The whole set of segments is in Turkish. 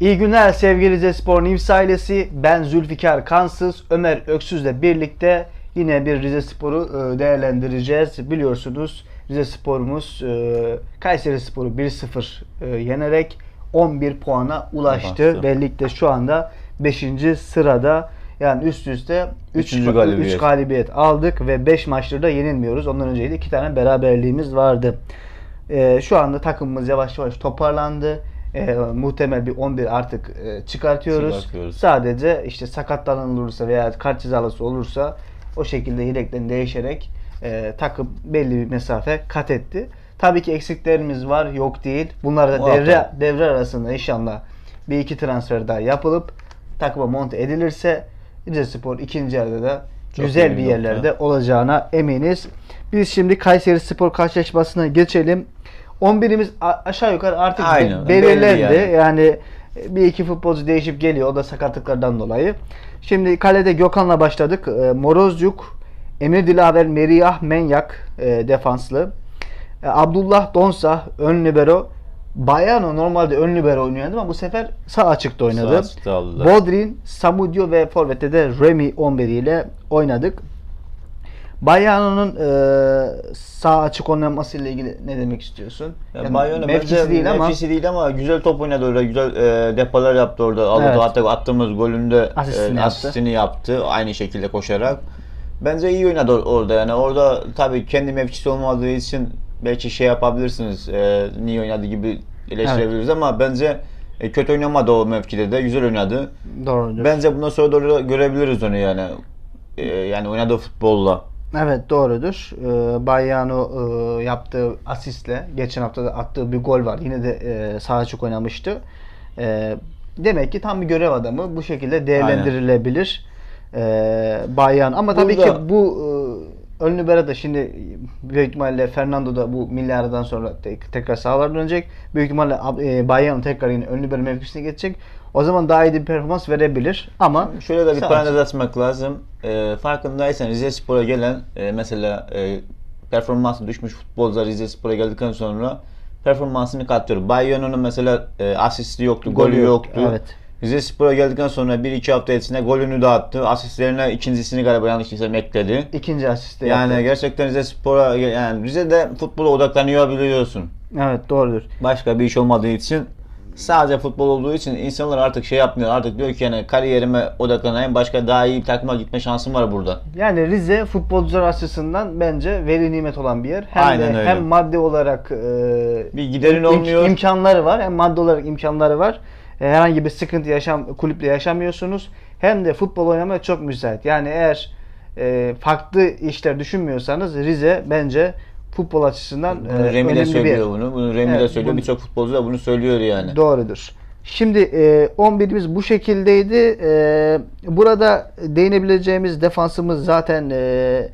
İyi günler sevgili Rize Spor News ailesi. Ben Zülfikar Kansız, Ömer Öksüz'le birlikte yine bir Rize Spor'u e, değerlendireceğiz. Biliyorsunuz Rize Spor'umuz e, Kayseri Spor'u 1-0 e, yenerek 11 puana ulaştı. Ve ligde şu anda 5. sırada. Yani üst üste 3 Üçüncü galibiyet. galibiyet aldık ve 5 maçları da yenilmiyoruz. Ondan önceydi 2 tane beraberliğimiz vardı. Ee, şu anda takımımız yavaş yavaş toparlandı. Ee, muhtemel bir 11 artık e, çıkartıyoruz. Çıkartıyoruz. Sadece işte sakatlanılırsa veya kart cezalısı olursa o şekilde yedekten değişerek e, takım belli bir mesafe kat etti. Tabii ki eksiklerimiz var, yok değil. Bunlar da Muhakkak. devre devre arasında inşallah bir iki transfer daha yapılıp takıma monte edilirse Rize Spor ikinci yarıda da Çok güzel bir yerlerde nokta. olacağına eminiz. Biz şimdi Kayseri Spor karşılaşmasına geçelim. 11'imiz a- aşağı yukarı artık Aynen, belirlendi. belli Yani. yani. bir iki futbolcu değişip geliyor. O da sakatlıklardan dolayı. Şimdi kalede Gökhan'la başladık. E, Morozcuk, Emir Dilaver, Meriyah, Menyak e, defanslı. E, Abdullah Donsa ön libero. Bayano normalde ön libero oynuyordu ama bu sefer sağ açıkta oynadı. Sağ açıkta. Bodrin, Samudio ve Forvet'te de Remy 11 ile oynadık. Bayano'nun e, sağ açık oynaması ile ilgili ne demek istiyorsun? Ya Yani Bayona mevkisi değil ama mevkisi değil ama güzel top oynadı orada. Güzel e, depalar yaptı orada. Aldı Evet. hatta attığımız golünde Asistini e, yaptı. asistini yaptı. Aynı şekilde koşarak. Bence iyi oynadı or- orada yani. Orada tabii kendi mevkisi olmadığı için belki şey yapabilirsiniz. E, niye oynadı gibi eleştirebiliriz ama bence e, kötü oynamadı o mevkide de. Güzel oynadı. doğrudur. Bence bundan sonra doğru görebiliriz onu yani. E, yani oynadığı futbolla. Evet doğrudur. Ee, Bayyano e, yaptığı asistle geçen hafta da attığı bir gol var. Yine de e, sağ açık oynamıştı. E, demek ki tam bir görev adamı. Bu şekilde değerlendirilebilir. E, Bayyano. Ama tabii Burada- ki bu e, ön libero da şimdi büyük ihtimalle Fernando da bu milli aradan sonra tek- tekrar sahalara dönecek. Büyük ihtimalle e, Bayyano tekrar yine ön libero mevkisine geçecek. O zaman daha iyi bir performans verebilir. Ama Şöyle de bir parantez açmak lazım. E, farkındaysan Rize Spor'a gelen e, mesela e, performansı düşmüş futbolcular Rize Spor'a geldikten sonra performansını katlıyor. Bayon'un mesela e, asisti yoktu, golü, Golü yok, yoktu. evet. Rize Spor'a geldikten sonra 1-2 hafta içinde golünü de attı. Asistlerine ikincisini galiba yanlış değilsem ekledi. ikinci asiste Yani yaptı. gerçekten Rize Spor'a yani Rize'de futbola odaklanıyor biliyorsun. Evet doğrudur. Başka bir iş olmadığı için sadece futbol olduğu için insanlar artık şey yapmıyor. Artık diyor ki yani kariyerime odaklanayım. Başka daha iyi bir takıma gitme şansım var burada. Yani Rize futbolcular açısından bence veli nimet olan bir yer. Hem Aynen de öyle. hem maddi olarak e, Bir giderin im- olmuyor. imkanları var. Hem maddi olarak imkanları var. E, herhangi bir sıkıntı yaşam kulüple yaşamıyorsunuz. Hem de futbol oynamaya çok müsait. Yani eğer e, farklı işler düşünmüyorsanız Rize bence futbol açısından e, Bunu Remi de önemli bir söylüyor bunu. Bunu Remi Evet, de söylüyor. Birçok futbolcu da bunu söylüyor yani. Doğrudur. Şimdi e, 11'imiz bu şekildeydi. E, burada değinebileceğimiz defansımız zaten e,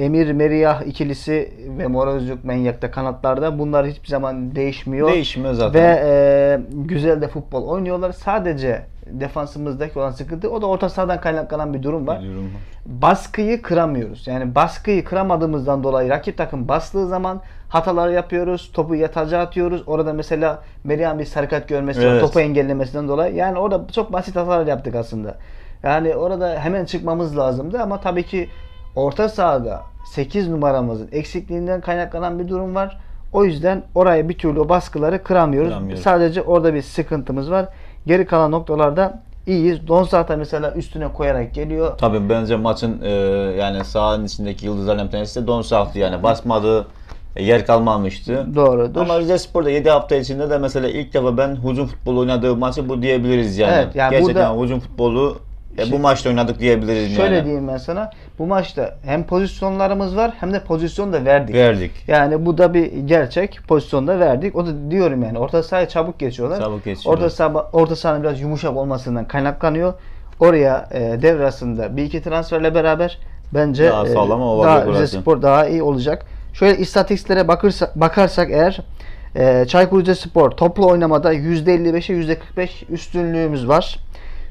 Emir Meriyah ikilisi ve Morozcuk Menyak'ta kanatlarda. Bunlar hiçbir zaman değişmiyor. Değişmiyor zaten. Ve e, güzel de futbol oynuyorlar. Sadece defansımızdaki olan sıkıntı o da orta sahadan kaynaklanan bir durum var Biliyorum. baskıyı kıramıyoruz. Yani baskıyı kıramadığımızdan dolayı rakip takım bastığı zaman hatalar yapıyoruz. Topu yataca atıyoruz. Orada mesela Merian bir sarı kart görmesi. Evet. Topu engellemesinden dolayı. Yani orada çok basit hatalar yaptık aslında. Yani orada hemen çıkmamız lazımdı ama tabii ki orta sahada 8 numaramızın eksikliğinden kaynaklanan bir durum var. O yüzden oraya bir türlü o baskıları kıramıyoruz. Kıramıyoruz. Sadece orada bir sıkıntımız var. Geri kalan noktalarda iyiyiz. Donsata mesela üstüne koyarak geliyor. Tabii bence maçın e, yani sahanın içindeki yıldızlardan bir tanesi de Don Salt'tı yani. Basmadığı e, yer kalmamıştı. Doğrudur. Ama Rize Spor'da 7 hafta içinde de mesela ilk defa ben hücum futbolu oynadığı maçı bu diyebiliriz yani. Evet, yani Gerçekten burada- hücum futbolu e, bu maçta oynadık diyebiliriz Şöyle yani. diyeyim ben sana. Bu maçta hem pozisyonlarımız var hem de pozisyon da verdik. Verdik. Yani bu da bir gerçek. Pozisyonda verdik. O da diyorum yani orta sahaya çabuk geçiyorlar. Çabuk geçiyorlar. Orta saha orta sahanın biraz yumuşak olmasından kaynaklanıyor. Oraya e, devre arasında bir iki transferle beraber bence Daha sağlam olabilir daha burası. Spor daha iyi olacak. Şöyle istatistiklere bakırsa, bakarsak eğer e, Çaykur Rizespor toplu oynamada %55'e %45 üstünlüğümüz var.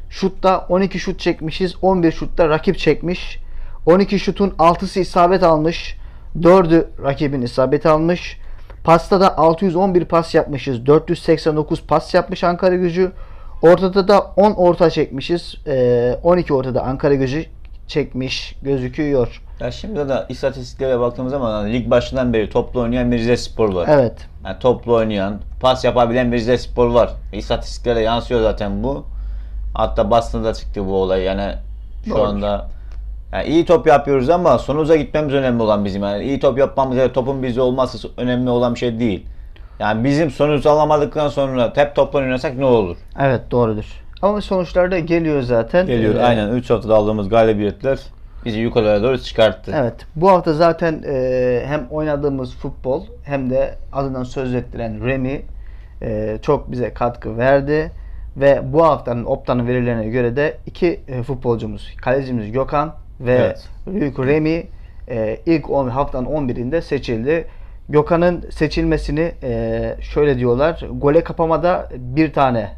Şutta 12 şut çekmişiz. 11 şutta rakip çekmiş. 12 şutun 6'sı isabet almış. 4'ü rakibin isabet almış. Pasta da 611 pas yapmışız. 489 pas yapmış Ankara gücü. Ortada da 10 orta çekmişiz. Ee, 12 ortada Ankara gücü çekmiş gözüküyor. Ya şimdi de istatistiklere baktığımız zaman hani lig başından beri toplu oynayan bir Rize Spor var. Evet. Yani toplu oynayan, pas yapabilen bir Rize Spor var. İstatistiklere yansıyor zaten bu. Hatta basında da çıktı bu olay. Yani şu Doğrudur. anda yani iyi top yapıyoruz ama sonuca gitmemiz önemli olan bizim. Yani iyi top yapmamız ya da topun bizde olması önemli olan bir şey değil. Yani bizim sonuç alamadıktan sonra hep topla oynasak ne olur? Evet doğrudur. Ama sonuçlar da geliyor zaten. Geliyor Ee, aynen 3 haftada aldığımız galibiyetler bizi yukarıya doğru çıkarttı. Evet. Bu hafta zaten e, hem oynadığımız futbol hem de adından söz ettiren Remy e, çok bize katkı verdi. Ve bu haftanın Opta'nın verilerine göre de iki e, futbolcumuz, kalecimiz Gökhan ve Evet. Büyük Remy e, ilk 10 haftanın 11'inde seçildi. Gökhan'ın seçilmesini e, şöyle diyorlar. Gole kapamada bir tane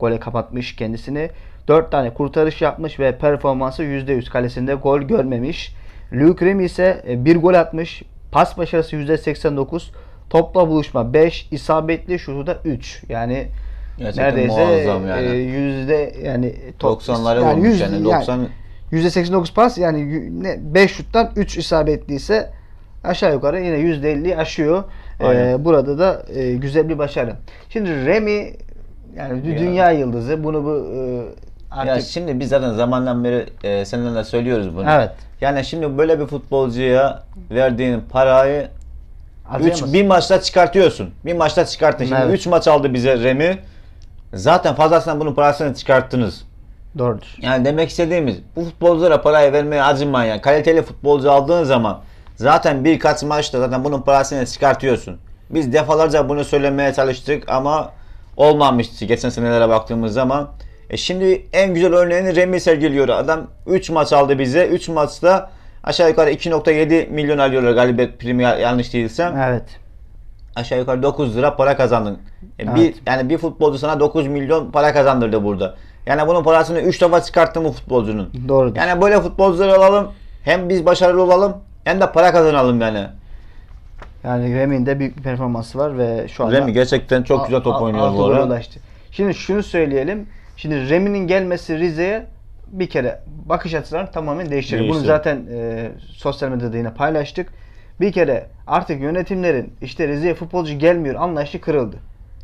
gole kapatmış kendisini. 4 tane kurtarış yapmış ve performansı %100 kalesinde gol görmemiş. Luke Remy ise bir gol atmış. Pas başarısı %89. Topla buluşma 5, isabetli şutu da 3. Yani Gerçekten neredeyse muazzam yani. e, yüzde yani top- 90'lara yani vurmuş yüz- yani 90 %89 pas yani ne 5 şuttan 3 isabetliyse aşağı yukarı yine %50 aşıyor. Aynen. Ee, burada da e, güzel bir başarı. Şimdi Remy yani Ya. dünya yıldızı bunu bu e, artık Ya şimdi biz zaten zamandan beri e, seninle de söylüyoruz bunu. Evet. Yani şimdi böyle bir futbolcuya verdiğin parayı 3 harcayamaz. bir maçta çıkartıyorsun. Bir maçta çıkarttın. Şimdi Evet. 3 maç aldı bize Remi. Zaten fazlasından bunun parasını çıkarttınız. doğrudur. Yani demek istediğimiz bu futbolculara parayı vermeye acımayın. Yani kaliteli futbolcu aldığın zaman zaten birkaç maçta zaten bunun parasını çıkartıyorsun. Biz defalarca bunu söylemeye çalıştık ama olmamıştı geçen senelere baktığımız zaman. E şimdi en güzel örneğini Remi sergiliyor. Adam 3 maç aldı bize. 3 maçta aşağı yukarı 2.7 milyon alıyorlar galibiyet primi yanlış değilsem. Evet. Aşağı yukarı 9 lira para kazandın. E Evet. Bir yani bir futbolcu sana 9 milyon para kazandırdı burada. Yani bunun parasını 3 defa çıkarttı bu futbolcunun. Doğrudur. Yani böyle futbolcular alalım. Hem biz başarılı olalım hem de para kazanalım yani. Yani Remy'nin de büyük bir performansı var ve şu anda Remi gerçekten çok güzel top oynuyor bu gole ara. ulaştı. Şimdi şunu söyleyelim. Şimdi Remy'nin gelmesi Rize'ye bir kere bakış açılarını tamamen değiştirir. Bunu zaten e, sosyal medyada yine paylaştık. Bir kere artık yönetimlerin işte Rize'ye futbolcu gelmiyor anlayışı kırıldı.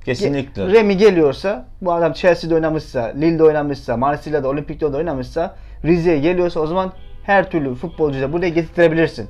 Kesinlikle. Remy geliyorsa, bu adam Chelsea'de oynamışsa, Lille'de oynamışsa, Marsilya'da, Olimpik'te de oynamışsa, Rize'ye geliyorsa o zaman her türlü futbolcuyu da buraya getirtirebilirsin.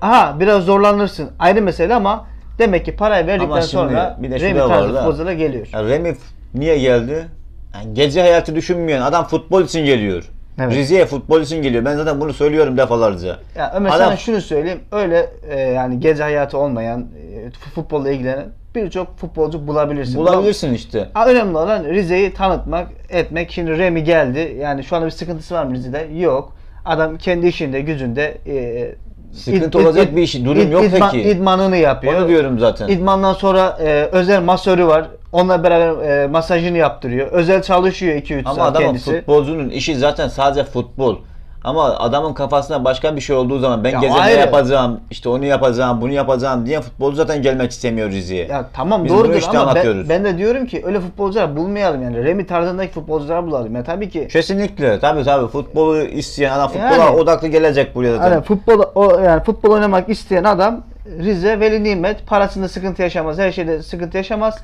Aha biraz zorlanırsın ayrı mesele ama demek ki parayı verdikten Ama şimdi sonra bir de Remy tarzı da. futbolcular geliyor. Ya Remi f- niye geldi? Yani gece hayatı düşünmeyen adam futbol için geliyor. Evet. Rize'ye futbol için geliyor. Ben zaten bunu söylüyorum defalarca. Ya Ömer Adam- sana şunu söyleyeyim. Öyle e, yani gece hayatı olmayan, e, futbolla ilgilenen birçok futbolcu bulabilirsin. Bulabilirsin işte. Ha, önemli olan Rize'yi tanıtmak, etmek. Şimdi Remy geldi. Yani şu anda bir sıkıntısı var mı Rize'de? Yok. Adam kendi işinde, gücünde e, Sıkıntı olacak bir iş- durum yok idman- peki. İdmanını yapıyor. Onu diyorum zaten. İdmandan sonra e, özel masörü var. Onunla beraber e, masajını yaptırıyor. Özel çalışıyor 2-3 Ama saat adamın kendisi. futbolcunun işi zaten sadece futbol. Ama adamın kafasında başka bir şey olduğu zaman ben Ya ayrı. yapacağım, işte onu yapacağım, bunu yapacağım diye futbolcu zaten gelmek istemiyor Rize'ye. Ya tamam Biz bunu doğrudur işte ama ben, anlatıyoruz. ben de diyorum ki öyle futbolcular bulmayalım yani. Remy tarzındaki futbolcular bulalım. Ya tabii ki Kesinlikle. Tabii tabii. Futbolu isteyen adam futbola Yani- odaklı gelecek buraya zaten. Hani futbol o yani futbol oynamak isteyen adam Rize Veli Nimet parasında sıkıntı yaşamaz. Her şeyde sıkıntı yaşamaz.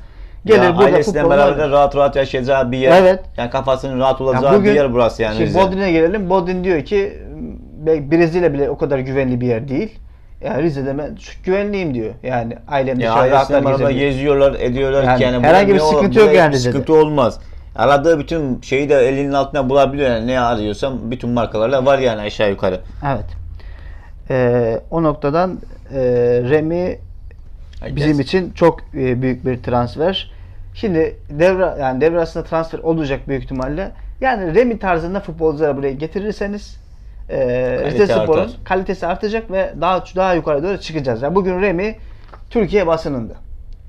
Gelir Ya burada ailesiyle futbol beraber oynar. rahat rahat yaşayacağı bir yer. Evet. Yani kafasının rahat olacağı Ya bugün- bir yer burası yani Şimdi. Bodrin'e gelelim. Bodrin diyor ki "Be- Brezilya bile o kadar güvenli bir yer değil. Yani Rize'de ben güvenliyim diyor. Yani ailem Ya ailesiyle rahatlar geziyorlar, ediyorlar Yani ki yani herhangi bir sıkıntı yok yani Rize'de. Sıkıntı olmaz. Aradığı bütün şeyi de elinin altına bulabiliyor yani ne arıyorsam bütün markalarla var yani aşağı yukarı. Evet. Ee, o noktadan e, Remy bizim için çok e, büyük bir transfer. Şimdi devre yani devre arasında transfer olacak büyük ihtimalle. Yani Remy tarzında futbolcuları buraya getirirseniz e, Rize Spor'un artar. kalitesi artacak ve daha daha yukarı doğru çıkacağız. Yani bugün Remy Türkiye basınında.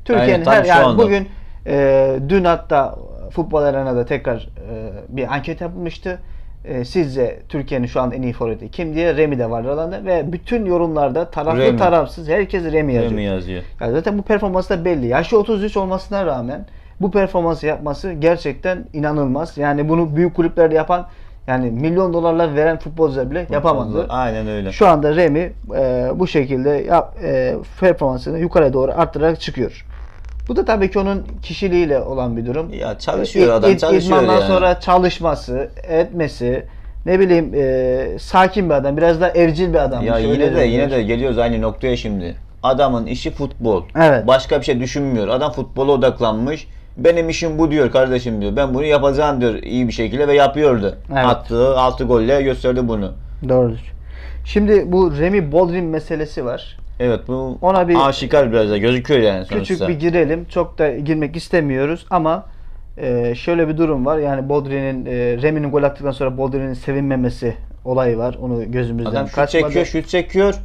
Türkiye'nin tam her yani anda. bugün e, dün hatta futbol arenada tekrar e, bir anket yapılmıştı. E, sizce Türkiye'nin şu an en iyi forveti kim diye Remy de var aralarında ve bütün yorumlarda taraflı Remy. tarafsız herkes Remy yazıyor. Remy yazıyor. Ya zaten bu performansı da belli. Yaşı 33 olmasına rağmen bu performansı yapması gerçekten inanılmaz. Yani bunu büyük kulüplerde yapan yani milyon dolarlar veren futbolcular bile yapamadı. Aynen öyle. Şu anda Remy e, bu şekilde yap, e, performansını yukarı doğru arttırarak çıkıyor. Bu da tabii ki onun kişiliğiyle olan bir durum. Ya çalışıyor İd- adam çalışıyor yani. sonra çalışması, etmesi, ne bileyim e, sakin bir adam, biraz da evcil bir adam. Ya Şöyle yine de diyorlar. yine de geliyoruz aynı noktaya şimdi. Adamın işi futbol. Evet. Başka bir şey düşünmüyor. Adam futbola odaklanmış. Benim işim bu diyor kardeşim diyor. Ben bunu yapacağım diyor iyi bir şekilde ve yapıyordu. Evet. Attığı 6 golle gösterdi bunu. Doğrudur. Şimdi bu Remy Boldrin meselesi var. Evet bu Ona bir- aşikar biraz da gözüküyor yani sonuçta. Küçük bir girelim. Çok da girmek istemiyoruz ama e, şöyle bir durum var. Yani Boldrin'in e, Remy'nin gol attıktan sonra Boldrin'in sevinmemesi olayı var. Onu gözümüzden Adam şut çekiyor, şut çekiyor.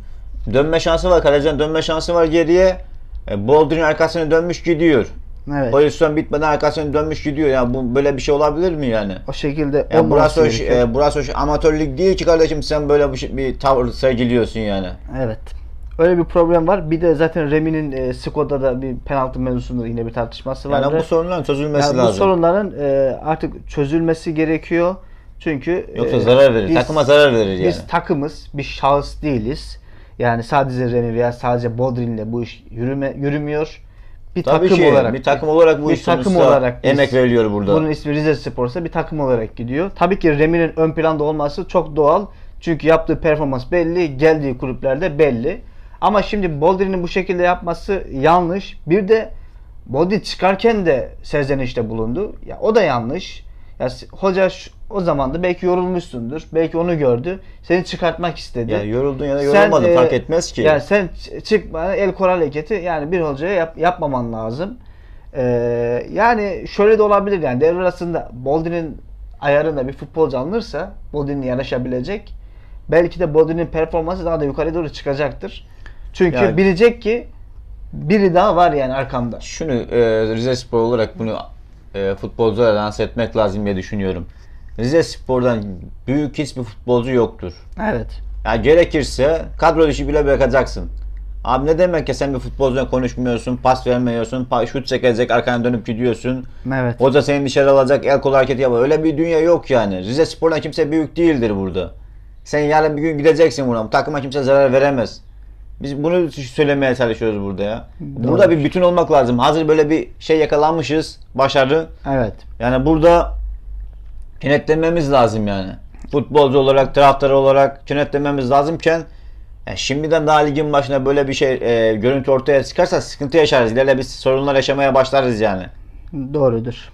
Dönme şansı var. Kalecinin dönme şansı var geriye. E, Boldrin arkasına dönmüş gidiyor. Evet. Pozisyon bitmeden arkasına dönmüş gidiyor. Ya bu böyle bir şey olabilir mi yani? O şekilde Ya olmaması burası gerekiyor. e, burası amatörlük değil ki kardeşim sen böyle bir, şey- bir tavır sergiliyorsun yani. Evet. Öyle bir problem var. Bir de zaten Remy'nin e, Skoda'da da bir penaltı mevzusunda yine bir tartışması var. Yani bu sorunların çözülmesi Yani bu lazım. sorunların e, artık çözülmesi gerekiyor. Çünkü Yoksa e, zarar verir. biz- Takıma zarar verir yani. Biz takımız, bir şahıs değiliz. Yani sadece Remy veya sadece Bodrin'le bu iş yürüme yürümüyor. Bir Tabii takım ki olarak bir takım olarak bu bir takım olarak biz- emek veriliyor burada. Bunun ismi Rize Spor'sa bir takım olarak gidiyor. Tabii ki Remy'nin ön planda olması çok doğal. Çünkü yaptığı performans belli, geldiği kulüplerde belli. Ama şimdi Boldrin'in bu şekilde yapması yanlış. Bir de Boldrin çıkarken de serzenişte bulundu. Ya o da yanlış. Ya hoca o zaman da belki yorulmuşsundur. Belki onu gördü. Seni çıkartmak istedi. Ya yoruldun ya da Sen, yorulmadın e, fark etmez ki. Yani sen çıkma el kol hareketi yani bir hocaya yap- yapmaman lazım. Ee, yani şöyle de olabilir yani devre arasında Boldrin'in ayarında bir futbolcu alınırsa Boldrin'le yarışabilecek. Belki de Boldrin'in performansı daha da yukarı doğru çıkacaktır. Çünkü Yani- bilecek ki biri daha var yani arkamda. Şunu e, Rize Spor olarak bunu e, futbolculara lanse etmek lazım diye düşünüyorum. Rize Spor'dan büyük hiçbir futbolcu yoktur. Evet. Ya gerekirse kadro dışı bile bırakacaksın. Abi ne demek ya sen bir futbolcuyla konuşmuyorsun, pas vermiyorsun, pa- şut çekecek, arkana dönüp gidiyorsun. Evet. Hoca seni dışarı alacak, el kol hareketi yapar. Öyle bir dünya yok yani. Rize Spor'dan kimse büyük değildir burada. Sen yarın bir gün gideceksin buna. Takıma kimse zarar veremez. Biz bunu söylemeye çalışıyoruz burada ya. Burada bir bütün olmak lazım. Hazır böyle bir şey yakalanmışız, başarı. Evet. Yani burada kenetlenmemiz lazım yani. Futbolcu olarak, taraftar olarak kenetlenmemiz lazımken yani şimdiden daha ligin başına böyle bir şey e, görüntü ortaya çıkarsa sıkıntı yaşarız. İleride biz sorunlar yaşamaya başlarız yani. Doğrudur.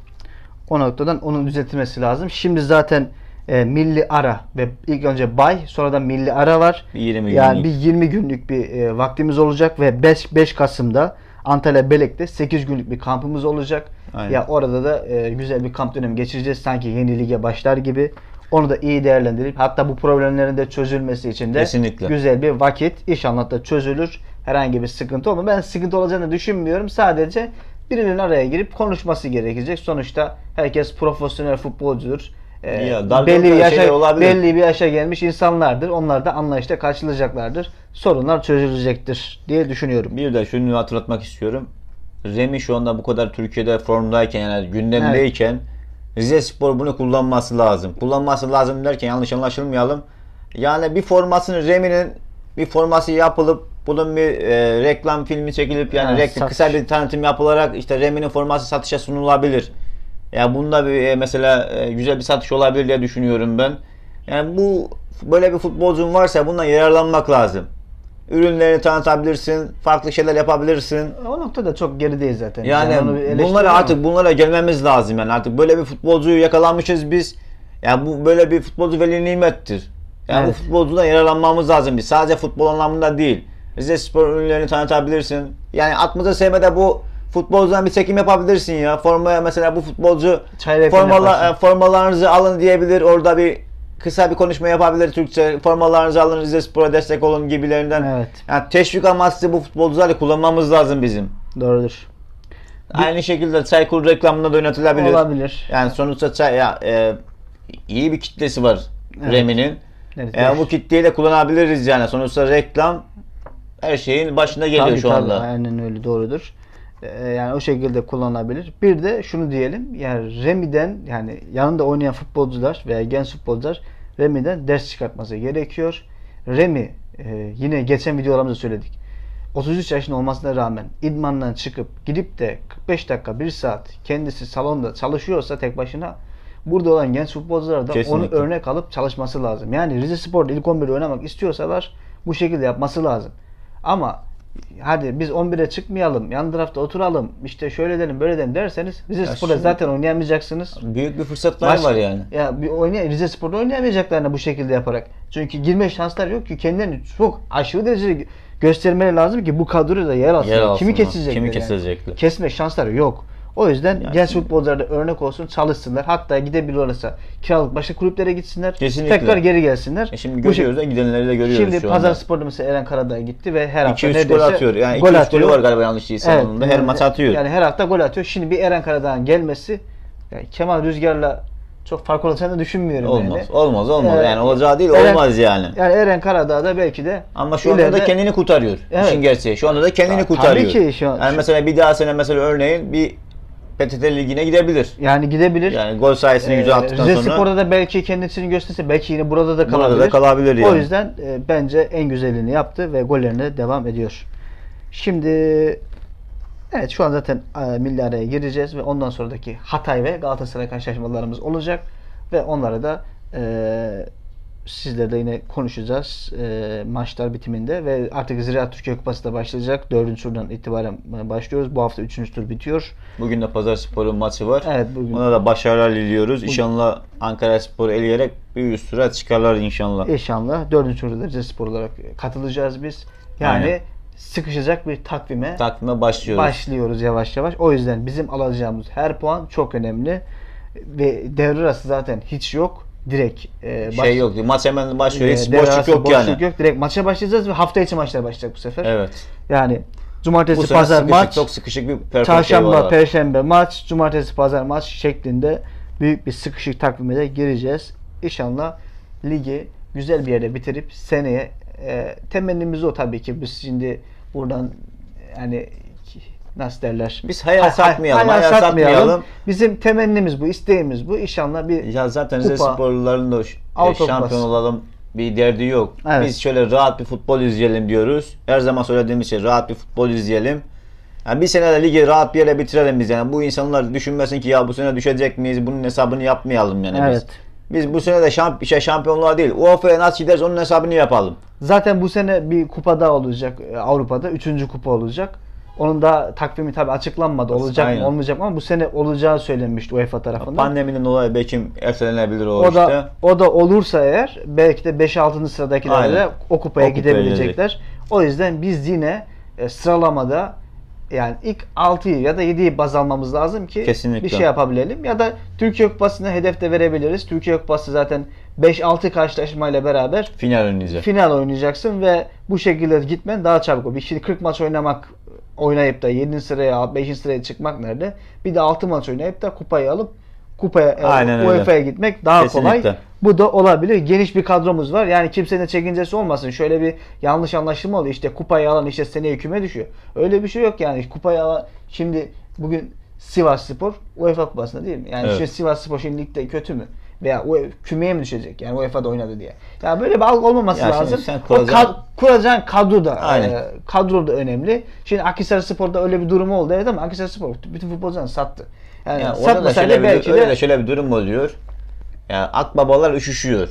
O noktadan onun düzeltilmesi lazım. Şimdi zaten e, milli ara ve ilk önce bay sonra da milli ara var. Bir 20 Yani günlük. bir 20 günlük bir e, vaktimiz olacak ve 5 5 Kasım'da Antalya Belek'te 8 günlük bir kampımız olacak. Aynen. Ya orada da e, güzel bir kamp dönemi geçireceğiz sanki yeni lige başlar gibi. Onu da iyi değerlendirip hatta bu problemlerin de çözülmesi için de Kesinlikle. güzel bir vakit inşallah da çözülür. Herhangi bir sıkıntı olmaz. Ben sıkıntı olacağını düşünmüyorum. Sadece birinin araya girip konuşması gerekecek. Sonuçta herkes profesyonel futbolcudur. Ee, Ya, belli bir şeyler yaşa olabilir. belli bir yaşa gelmiş insanlardır. Onlar da anlayışla karşılayacaklardır. Sorunlar çözülecektir diye düşünüyorum. Bir de şunu hatırlatmak istiyorum. Remi şu anda bu kadar Türkiye'de formdayken yani gündemdeyken Rize Spor bunu kullanması lazım. Kullanması lazım derken yanlış anlaşılmayalım. Yani bir formasını Remi'nin bir forması yapılıp bunun bir e, reklam filmi çekilip yani Ha, reklam, kısa bir tanıtım yapılarak işte Remi'nin forması satışa sunulabilir. Ya bunda bir e, mesela e, güzel bir satış olabilir diye düşünüyorum ben. Yani bu böyle bir futbolcun varsa bundan yararlanmak lazım. Ürünlerini tanıtabilirsin, farklı şeyler yapabilirsin. O noktada çok gerideyiz zaten. Yani eleştiriyorum bunlara ama- artık bunlara gelmemiz lazım yani artık böyle bir futbolcuyu yakalamışız biz. Yani bu böyle bir futbolcu veli nimettir. Yani bu Evet. futbolcudan yararlanmamız lazım biz. Sadece futbol anlamında değil. Rize Spor ürünlerini tanıtabilirsin. Yani atmaca sevmede bu futbolcudan bir çekim yapabilirsin ya. Formaya mesela bu futbolcu Çay reklamı formala, yaparsın. e, formalarınızı alın diyebilir. Orada bir kısa bir konuşma yapabilir Türkçe. Formalarınızı alın Rize Spor'a destek olun gibilerinden. Evet. Yani teşvik amaçlı bu futbolcuları kullanmamız lazım bizim. Doğrudur. Aynı şekilde Çaykur reklamında da yönetilebilir. Olabilir. Yani sonuçta çay, ya, e, iyi bir kitlesi var Evet. Remi'nin. Evet, E, bu kitleyi de kullanabiliriz yani. Sonuçta reklam her şeyin başında geliyor Tabii, şu tabii, anda. Aynen öyle doğrudur. E, yani o şekilde kullanılabilir. Bir de şunu diyelim. Yani Remi'den yani yanında oynayan futbolcular veya genç futbolcular Remi'den ders çıkartması gerekiyor. Remi e, yine geçen videolarımızda söyledik. 33 yaşında olmasına rağmen idmandan çıkıp gidip de 45 dakika 1 saat kendisi salonda çalışıyorsa tek başına burada olan genç futbolcular da onu Kesinlikle. örnek alıp çalışması lazım. Yani Rize Spor'da ilk 11'de oynamak istiyorsalar bu şekilde yapması lazım. Ama hadi biz 11'e çıkmayalım, yan tarafta oturalım, işte şöyle edelim, böyle edelim derseniz Rize Spor'da şimdi- zaten oynayamayacaksınız. Büyük bir fırsatlar Baş- var yani. Ya bir oynay Rize Spor'da oynayamayacaklarını bu şekilde yaparak. Çünkü girme şansları yok ki kendilerini çok aşırı derecede göstermeleri lazım ki bu kadroda da yer alsın. Yer Kimi alsınlar. kesecekler? Kimi yani? Kesme şansları yok. O yüzden Ya genç futbolcular da örnek olsun, çalışsınlar. Hatta gidebiliyorlarsa kiralık başka kulüplere gitsinler. Kesinlikle. Tekrar geri gelsinler. E şimdi görüyoruz da gidenleri de görüyoruz Şimdi şu Pazar. Spor'da mesela Eren Karadağ gitti ve her hafta 2-3 neredeyse gol atıyor. Yani 2-3 gol golü atıyor. var galiba yanlış değilsem Evet, onun da. Her yani maç atıyor. Yani her hafta gol atıyor. Şimdi bir Eren Karadağ'ın gelmesi yani Kemal Rüzgar'la çok fark olacağını düşünmüyorum Olmaz. yani. Olmaz olmaz. Ee, yani olacağı değil Eren- olmaz yani. Yani Eren Karadağ da belki de Ama şu anda da kendini kurtarıyor. Evet. İşin gerçeği. Şu anda da kendini Ta- kurtarıyor. tabii ki şu an- yani mesela bir daha sene mesela örneğin bir PTT ligine gidebilir. yani gidebilir. Yani gol sayesini güzel Ee, attıktan Rize sonra Spor'da da belki kendisini gösterse belki yine burada da kalabilir. burada da kalabilir O yani. yüzden e, bence en güzelini yaptı ve gollerine devam ediyor. Şimdi evet şu an zaten e, milli araya gireceğiz ve ondan sonraki Hatay ve Galatasaray karşılaşmalarımız olacak ve onları da e, sizlerle de yine konuşacağız e, maçlar bitiminde ve artık Ziraat Türkiye Kupası da başlayacak. Dördüncü turdan itibaren e, başlıyoruz. Bu hafta üçüncü tur bitiyor. Bugün de Pazar Spor'un maçı var. Evet bugün Ona da başarılar diliyoruz. İnşallah Ankara Spor'u eleyerek bir üst tura çıkarlar inşallah. İnşallah dördüncü turda Rize Spor olarak katılacağız biz. Yani Aynen. sıkışacak bir takvime Takvime başlıyoruz. başlıyoruz yavaş yavaş. O yüzden bizim alacağımız her puan çok önemli. Ve devre arası zaten hiç yok. Direkt e, baş- şey yok. Maç hemen başlıyor. e, Hiç boşluk arası yok boşluk yani. yok. Direkt maça başlayacağız ve hafta içi maçlar başlayacak bu sefer. Evet. Yani Bu cumartesi, sene pazar sıkışık, maç, çok sıkışık bir çarşamba, perşembe maç, cumartesi, pazar maç şeklinde büyük bir sıkışık takvime de gireceğiz. İnşallah ligi güzel bir yere bitirip seneye e, temennimiz o tabii ki biz şimdi buradan yani nasıl derler? Biz hayal Ha- satmayalım, hayal satmayalım. Bizim temennimiz bu, isteğimiz bu. İnşallah bir Ya zaten Kupa, Sporluların da e, Avrupa şampiyon Kupası. olalım bir derdi yok. Evet. Biz şöyle rahat bir futbol izleyelim diyoruz. Her zaman söylediğimiz şey rahat bir futbol izleyelim. Yani bir sene de ligi rahat bir yere bitirelim biz yani. Bu insanlar düşünmesin ki ya bu sene düşecek miyiz? Bunun hesabını yapmayalım yani Evet. biz. Biz bu sene de şamp şey şampiyonluğa değil. UEFA'ya nasıl gideriz onun hesabını yapalım. Zaten bu sene bir kupa daha olacak e, Avrupa'da. Üçüncü kupa olacak. Onun da takvimi tabi açıklanmadı. Olacak Aynen. mı olmayacak mı ama bu sene olacağı söylenmişti UEFA tarafından. Pandeminin olayı belki ertelenebilir o, o işte. da o da olursa eğer belki de 5-6. sıradakilere Aynen. de o kupaya O gidebilecekler. O yüzden biz yine e, sıralamada yani ilk 6'yı ya da 7'yi baz almamız lazım ki Kesinlikle. bir şey yapabilelim. Ya da Türkiye Kupası'na hedef de verebiliriz. Türkiye Kupası zaten 5-6 karşılaşmayla beraber Final oynayacak. final oynayacaksın ve bu şekilde gitmen daha çabuk. Bir şimdi 40 maç oynamak oynayıp da 7. sıraya 5. sıraya çıkmak nerede? Bir de 6 maç oynayıp da kupayı alıp kupaya e. UEFA'ya gitmek daha Kesinlikle. kolay. Bu da olabilir. Geniş bir kadromuz var. Yani kimsenin çekincesi olmasın. Şöyle bir yanlış anlaşılma oluyor. İşte kupayı alan işte seneye küme düşüyor. Öyle bir şey yok yani. Kupayı alan şimdi bugün Sivas Spor UEFA kupasında değil mi? Yani Evet. şu Sivas Spor şimdi ligde kötü mü? Veya o kümeye mi düşecek? Yani UEFA'da oynadı diye. Ya böyle bir algı olmaması Ya lazım. sen o kuracağın- kad- kuracağın kadro da Aynen. e, kadro da önemli. Şimdi Akhisar Spor'da öyle bir durum oldu evet ama Akhisar Spor bütün futbolcularını sattı. Yani Yani orada şöyle belki öyle de de şöyle bir durum oluyor. Yani akbabalar üşüşüyor.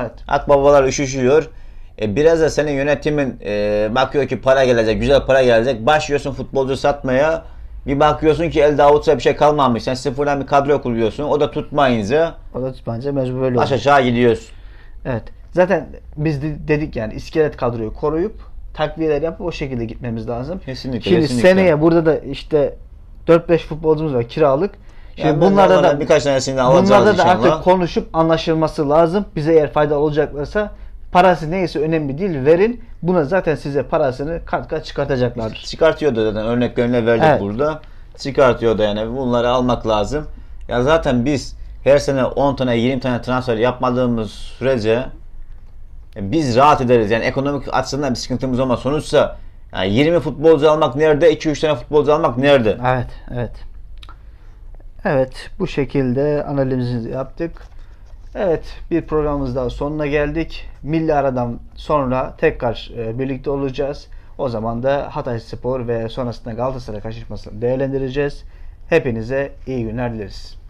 evet. Akbabalar üşüşüyor. E, biraz da senin yönetimin e, bakıyor ki para gelecek, güzel para gelecek. Başlıyorsun futbolcu satmaya. Bir bakıyorsun ki elde avuçta bir şey kalmamış. Sen sıfırdan bir kadro kuruyorsun. O da tutmayınca O da bence mecbur böyle baş oldu. aşağı gidiyorsun. Evet. Zaten biz de- dedik yani iskelet kadroyu koruyup takviyeler yapıp o şekilde gitmemiz lazım. Kesinlikle, Şimdi kesinlikle. seneye burada da işte 4-5 futbolcumuz var kiralık. Şimdi Yani bunlarda da birkaç tanesini alacağız bunlarda da inşallah. artık konuşup anlaşılması lazım. Bize eğer fayda olacaklarsa parası neyse önemli değil verin. Buna zaten size parasını kat kat çıkartacaklardır. Çıkartıyor da zaten örneklerini verdik Evet. burada. Çıkartıyor da yani bunları almak lazım. Ya zaten biz her sene 10 tane 20 tane transfer yapmadığımız sürece e, biz rahat ederiz. Yani ekonomik açısından bir sıkıntımız olmaz. Sonuçta Yani 20 futbolcu almak nerede? 2-3 tane futbolcu almak nerede? Evet, evet. Evet, bu şekilde analizimizi yaptık. Evet, bir programımız daha sonuna geldik. Milli aradan sonra tekrar e, birlikte olacağız. O zaman da Hatay Spor ve sonrasında Galatasaray karşılaşmasını değerlendireceğiz. Hepinize iyi günler dileriz.